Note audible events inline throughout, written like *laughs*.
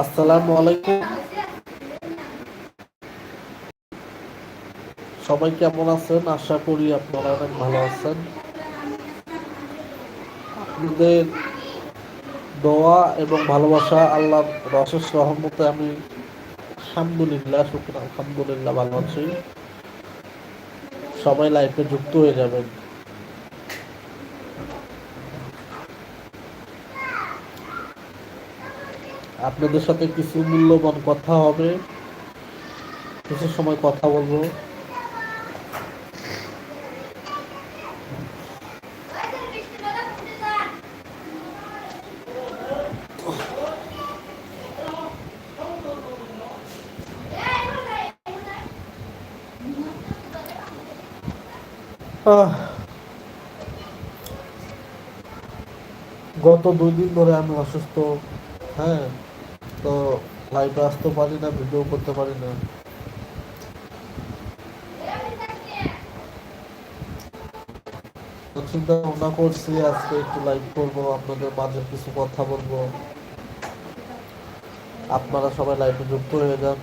আসসালামু আলাইকুম। সবাই কেমন আছেন? আশা করি আপনারা অনেক ভালো আছেন। আপনাদের দোয়া এবং ভালোবাসা আল্লাহ রসেস রহমতে আমি আলহামদুলিল্লাহ, শুক্র আলহামদুলিল্লাহ ভালো আছি। সবাই লাইফে যুক্ত হয়ে যাবেন। আপনাদের সাথে কিছু মূল্যবান কথা হবে। কিছু সময় কথা বলব। গত দুই দিন ধরে আমি অসুস্থ হ্যাঁ। তো লাইভে আসতে পারি না ভিডিও করতে পারি না। চিন্তা ভাবনা করছি আজকে একটু লাইভ করব, আপনাদের মাঝে কিছু কথা বলব। আপনারা সবাই লাইভে যুক্ত হয়ে যান।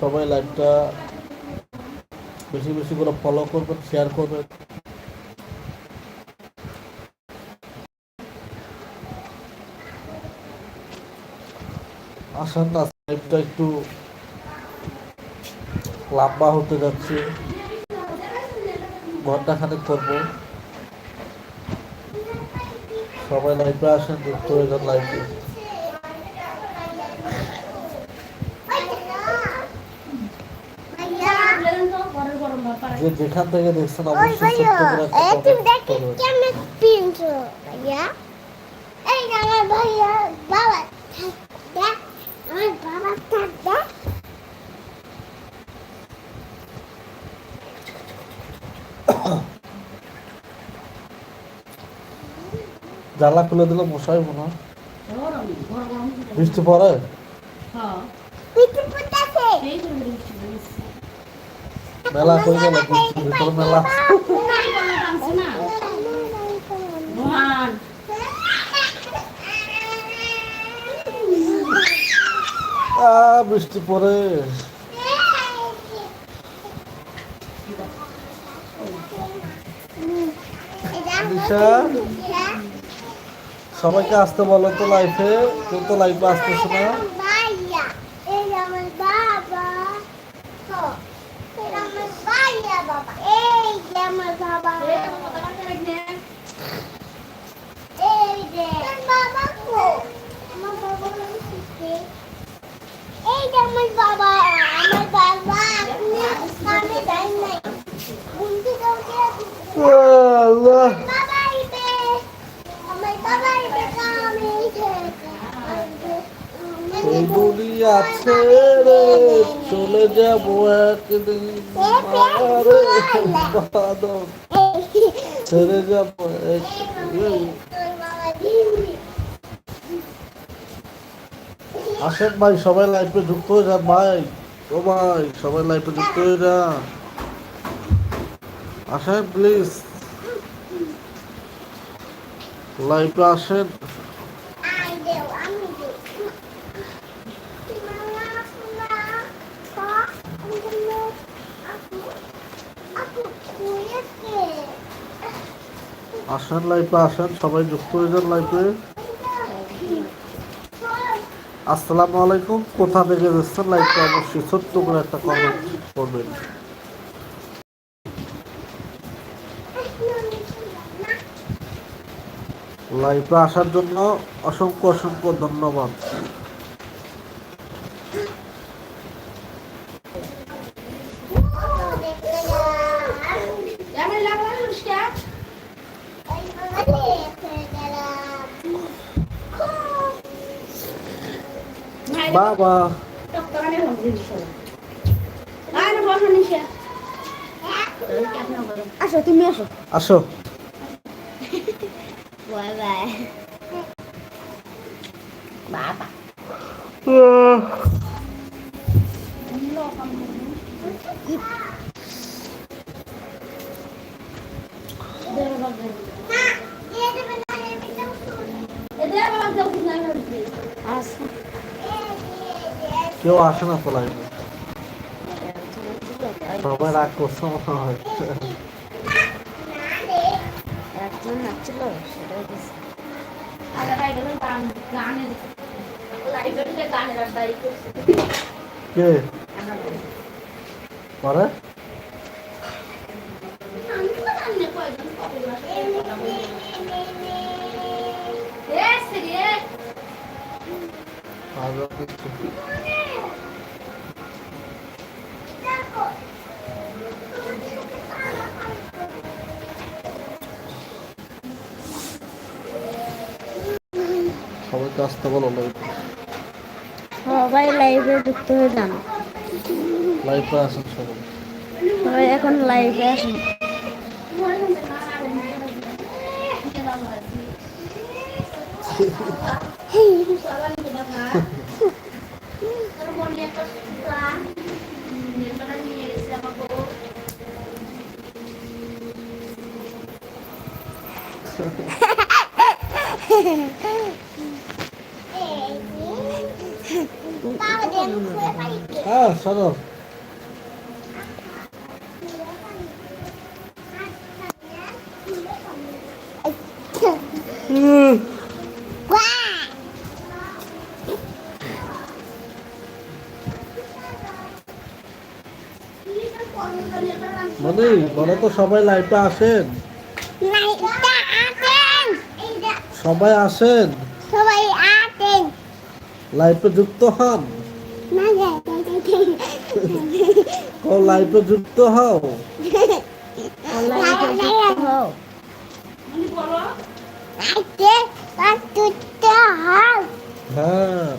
সবাই লাইভটা বেশি বেশি করে ফলো করবেন শেয়ার করবেন। আসার না লাইভটা একটু লাম্বা হতে যাচ্ছে। ঘণ্টা খানেক করব। সবাই লাইভে আসেন যুক্ত হয়ে যান লাইভে যে যেখান থেকে দেখছেন অবশ্যই ছোট্ট করে একটা ভাইয়া তুমি comment দেখতে করবেন কেমন পিনছো ভাইয়া? এই আমার ভাইয়া বাবা থাকবে আমার বাবা থাকবে। জ্বালা খুলে দিলে মশাই মনে। বৃষ্টি পড়ে? মেলা কই গেল বৃষ্টির মেলা। বৃষ্টি পড়ে। দিশা সবাইকে আসতে বলো তো লাইফে কেউ তো লাইফে আসতেছে না। ভাইয়া এই যে আমার বাবা তো এই যে আমার ভাইয়া বাবা এই যে আমার বাবা এই যে বাবা কো আমার বাবা কোথায়? এই যে আমার বাবা আমার বাবা আপনি আমি যাই নাই বন্ধু কাউকে আল্লাহ বাবা আইবে আমার বাবা আইবে আমি এই দুনিয়া ছেড়ে চলে যাব একদিন। ছেড়ে যাব আসেন ভাই, সবাই লাইফে যুক্ত হয়ে যান ভাই। ও ভাই, সবাই লাইফে যুক্ত হয়ে যান। আসেন প্লিজ লাইফে আসেন। আসেন লাইফে আসেন, সবাই যুক্ত হয়ে যান লাইফে। আসসালামু আলাইকুম। কোথা থেকে যাচ্ছেন? লাইফে অবশ্যই ছোট্ট করে একটা কমেন্ট করবেন। লাইফে আসার জন্য অসংখ্য অসংখ্য ধন্যবাদ। বাবা। আসো তুমি আসো। আসো। বাই বাই বাবা। আসো কেউ আসে না লাইনে সবাই রাগ করছে মনে হয়। একজন নাচছিল সেটাই কে? পরে? আরও কিছু। সবাইকে আসতে বলো সবাই লাইভে যুক্ত হয়ে যান। লাইফে আসেন সবাই। সবাই এখন লাইভে আসুন। *laughs* হ্যাঁ শোনো মানে মানে তো সবাই লাইফে আসেন। সবাই আসেন। সবাই আছেন লাইফে যুক্ত হন। *laughs* ও লাইফে যুক্ত হও। লাইভে যুক্ত হও। আজকে পাঁচটা হ্যাঁ।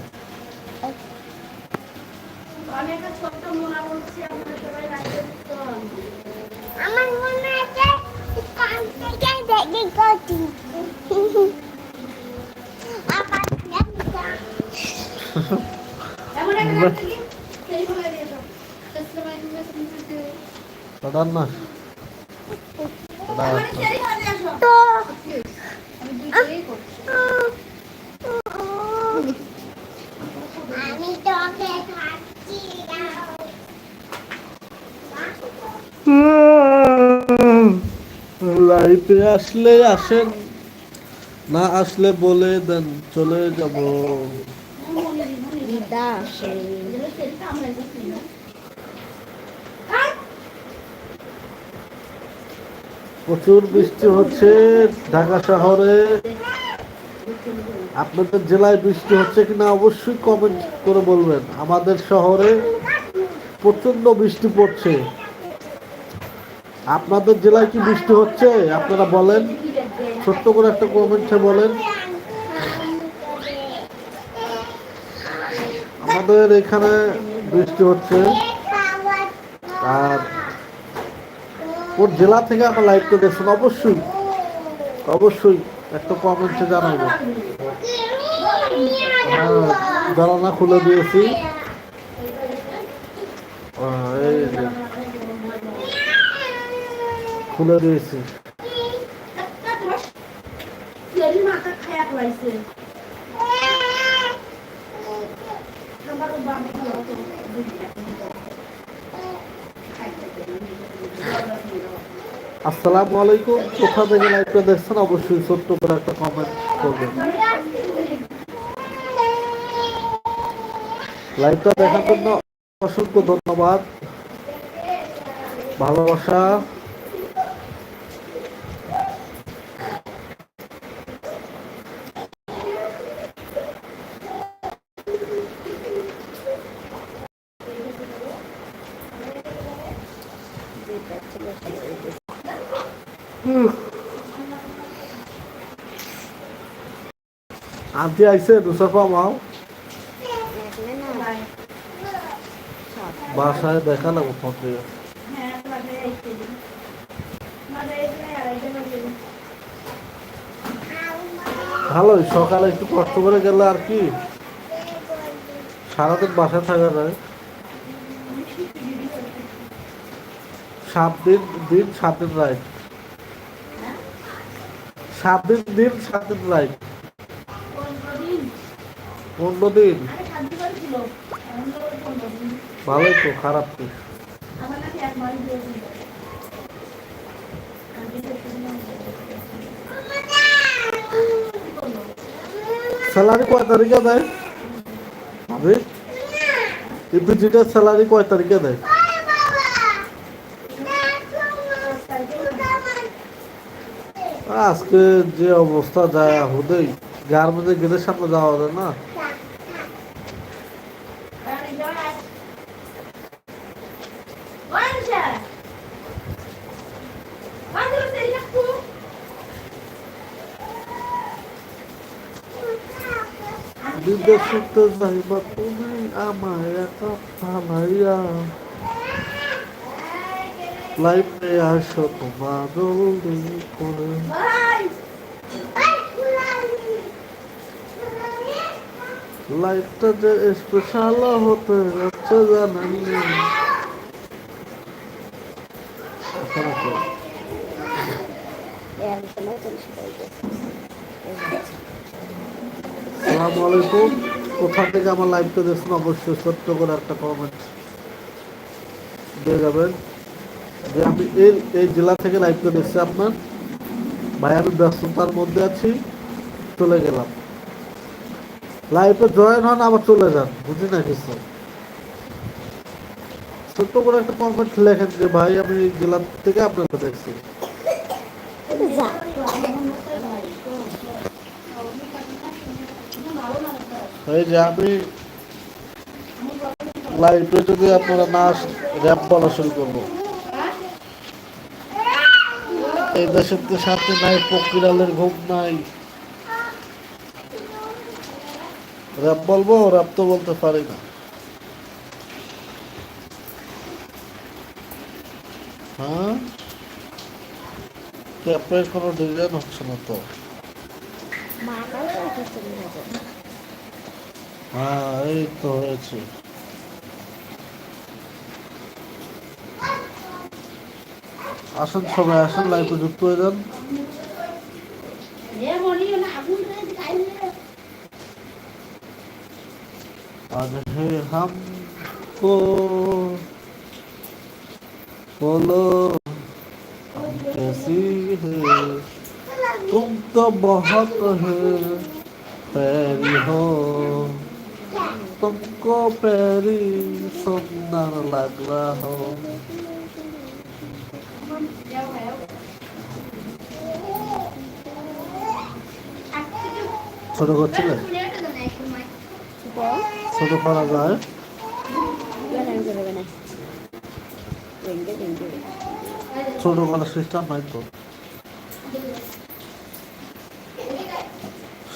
আমার মনে আছে কান থেকে দেখে করছি আবার সদান না তো। আমি লাইফে আসলে আসেন না আসলে বলে দেন চলে যাব। প্রচুর বৃষ্টি হচ্ছে ঢাকা শহরে। আপনাদের জেলায় বৃষ্টি হচ্ছে কিনা অবশ্যই কমেন্ট করে বলবেন। আমাদের শহরে প্রচণ্ড বৃষ্টি পড়ছে। আপনাদের জেলায় কি বৃষ্টি হচ্ছে? আপনারা বলেন। ছোট্ট করে একটা কমেন্টে বলেন। আমাদের এখানে বৃষ্টি হচ্ছে। আর কোন জেলা থেকে আমার লাইভটা দেখছেন অবশ্যই অবশ্যই একটা কমেন্টে জানাবেন হ্যাঁ, জানালা খুলে দিয়েছি। খুলে দিয়েছি। আসসালামু আলাইকুম। কোথা থেকে লাইভটা দেখছেন? অবশ্যই ছোট্ট করে একটা কমেন্ট করবেন। লাইভটা দেখার জন্য অসংখ্য ধন্যবাদ। ভালোবাসা। *sighs* আন্টি আইসে পাও মাও। বাসায় এসে আড়াইটা বাজে ভালোই সকালে একটু কষ্ট করে গেলে আর কি? সারাদিন বাসায় থাকা যায়। সাত দিন দিন, সাত দিন রাইট সাত দিন দিন সাত দিন রাইট পনেরো দিন পনেরো দিন আরে শান্তি করে ছিল এখন তো ওই পনেরো দিন। ভালোই তো, খারাপ তো। দিন স্যালারি কয় তারিখে দেয়? ভাবি? ইপিজিটের স্যালারি কয় তারিখে দেয়? আজকে যে অবস্থা যায় হুদেই গার্মেন্টে গেটের সামনে যাওয়া যায় না। বিদেশ আমায় একা ফালাইয়া আসসালামু আলাইকুম। কোথা থেকে আমার লাইভটা দেখুন অবশ্যই ছোট্ট করে একটা কমেন্ট দিয়ে যাবেন। যে আমি এই এই জেলা থেকে লাইভটা দেখছি আপনার। ভাই আমি ব্যস্ততার মধ্যে আছি, চলে গেলাম। লাইভে জয়েন হন, আবার চলে যান। বুঝি না কিছু। ছোট্ট করে একটা কমেন্ট লেখেন যে, ভাই, আমি জেলা থেকে আপনাকে দেখছি। এই যে আমি লাইভে যদি আপনারা না র্যাপ বলা শুরু করব। এই তো শান্তি নাই পকিরালের ঘুম নাই। র্যাপ বলব র্যাপ তো বলতে পারি না। হ্যাঁ? ক্যাপের কোনো ডিজাইন হচ্ছে না তো? হ্যাঁ এই তো হয়েছে। আসুন সবাই আসুন লাইভে যুক্ত হয়ে যান এ মনি না আগুন রে খাইলে आज है हमको बोलो हम कैसी है तुम तो बहुत है पैरी हो तुमको पैरी सुंदर लग रहा हो যাও যাও ছোট করছিলে? ছোট করা যায়। ছোট করার সিস্টেম নাই তো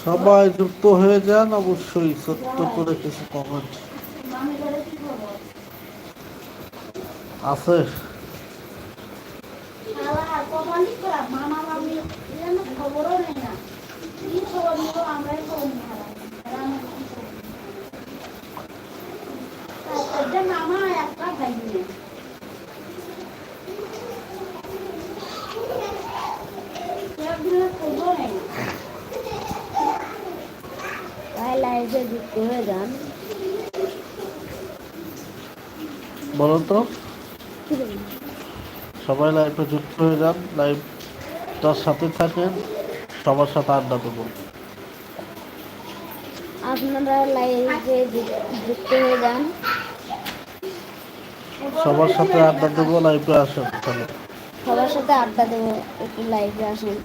সবাই যুক্ত হয়ে যান, অবশ্যই ছোট্ট করে কিছু কমেন্ট আছে শালা কমালি করা মামা মামি এর না খবরও নেই না। কি খবর নিব আমরাই খবর আমার খবর একটা ভাই নেই। খবর লাইভে যুক্ত হয়ে যান। বলো তো। সবাই লাইভে যুক্ত হয়ে যান। লাইভটার সাথে থাকেন সবার সাথে আড্ডা দেবো। আপনারা লাইভে যুক্ত হয়ে যান। সবার সাথে আড্ডা দেবো লাইভে আসেন তাহলে। সবার সাথে আড্ডা দেবো একটু লাইভে আসেন।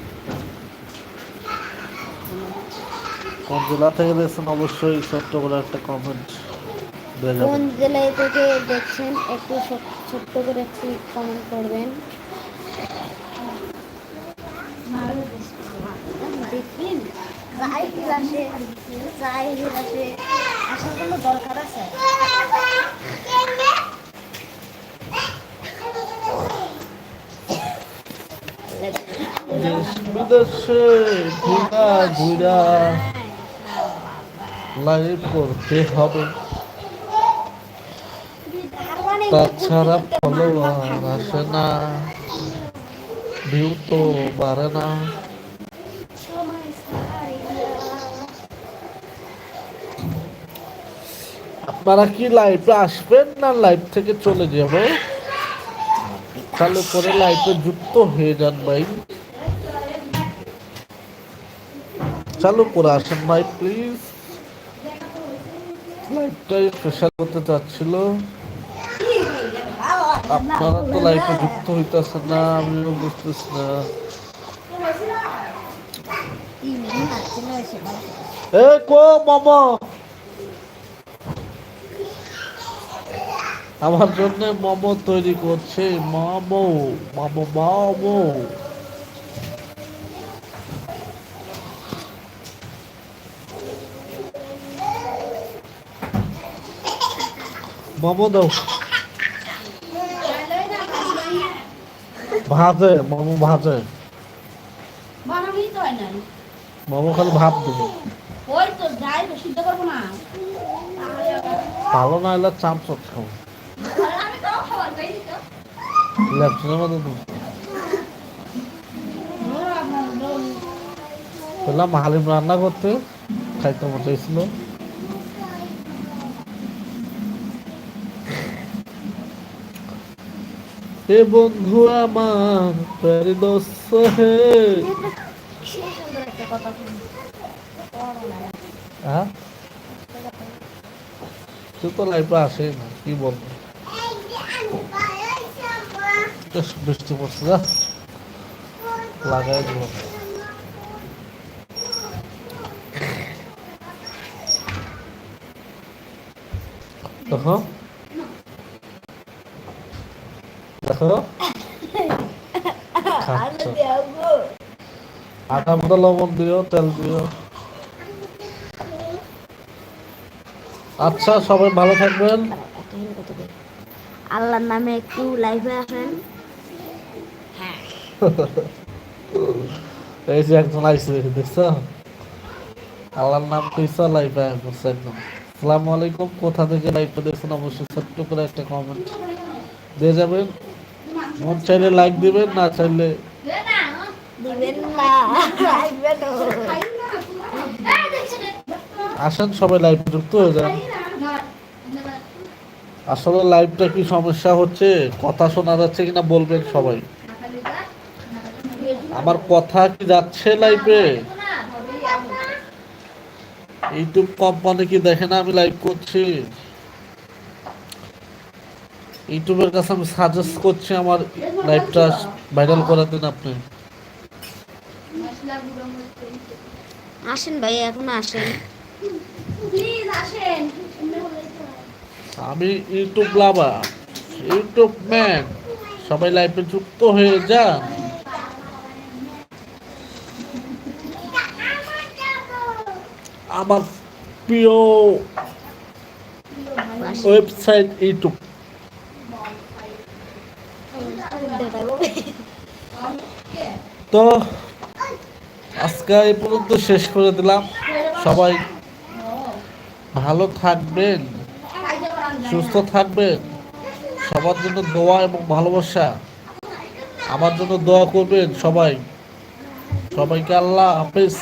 কোন জেলা থেকে দেখছেন? অবশ্যই ছোট্ট করে একটা কমেন্ট কোন জেলায় থেকে দেখছেন? একটু ছোট্ট করে একটু কমেন্ট করবেন। সাইকেল আসে সাইকেল আসার কোনো দরকার আছে? করতে হবে তাছাড়া ফলো আসে না, ভিউ তো বাড়ে না। আপনারা কি লাইভে আসবেন না লাইভ থেকে চলে যাব? চালু করে লাইভে যুক্ত হয়ে যান ভাই। চালু করে আসেন ভাই প্লিজ লাইভটাই স্পেশাল করতে চাচ্ছিল। আপনারা তো লাইভে যুক্ত হইতেছে না, আমিও বুঝতেছি না। এ কো, মামা? আমার জন্য মোমো তৈরি করছে মামো মামো মামো। মোমো দাও। ভাজে মোমো ভাজে মোমো খালি ভাত দেবে ভালো না হলে চামচট খাও বললাম রান্না করতে খাইতে মতো ছিল এ বন্ধু আমার প্যারি দোস্ত হে। হ্যাঁ? তুই তো লাইফে আসে না, কি বলব বেশ বৃষ্টি পড়ছে যা লাগাই দিব দেখো দেখো খাচ্ছ আটা মতো লবণ দিও তেল দিও আচ্ছা সবাই ভালো থাকবেন আল্লাহর নামে একটু লাইভে আসেন এই যে একজন আইসে দেখছ? আল্লাহর নাম কইছো লাইভে আসছে একদম। আসসালামু আলাইকুম কোথা থেকে লাইভটা দেখছেন? অবশ্যই ছোট্ট করে একটা কমেন্ট দিয়ে যাবেন। মন চাইলে লাইক দিবেন না চাইলে আসেন সবাই লাইভ যুক্ত হয়ে যান। আসলে লাইভটা কি সমস্যা হচ্ছে? কথা শোনা যাচ্ছে কিনা বলবেন সবাই। আমার কথা কি যাচ্ছে লাইভে ইউটিউব কোম্পানি কি দেখে না আমি লাইভ করছি? ইউটিউবের কাছে আমি সাজেস্ট করছি আমার লাইভটা ভাইরাল করে দিন আপনি। আসেন ভাই এখন আসেন। আসেন। আমি ইউটিউব লাভার ইউটিউব ম্যান সবাই লাইভে যুক্ত হয়ে যান। আমার প্রিয় ওয়েবসাইট ইউটিউব তো আজকে এই পর্যন্ত শেষ করে দিলাম। সবাই ভালো থাকবেন, সুস্থ থাকবেন। সবার জন্য দোয়া এবং ভালোবাসা। আমার জন্য দোয়া করবেন সবাই। সবাইকে আল্লাহ হাফেজ।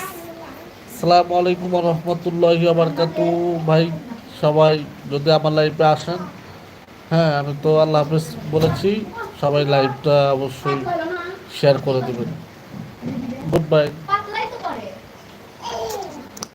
সালাম আলাইকুম রহমতুল্লাহ বারকাতু ভাই, সবাই যদি আমার লাইফে আসেন হ্যাঁ আমি তো আল্লাহ হাফেজ বলেছি, সবাই লাইভটা অবশ্যই শেয়ার করে দেবেন। Good bye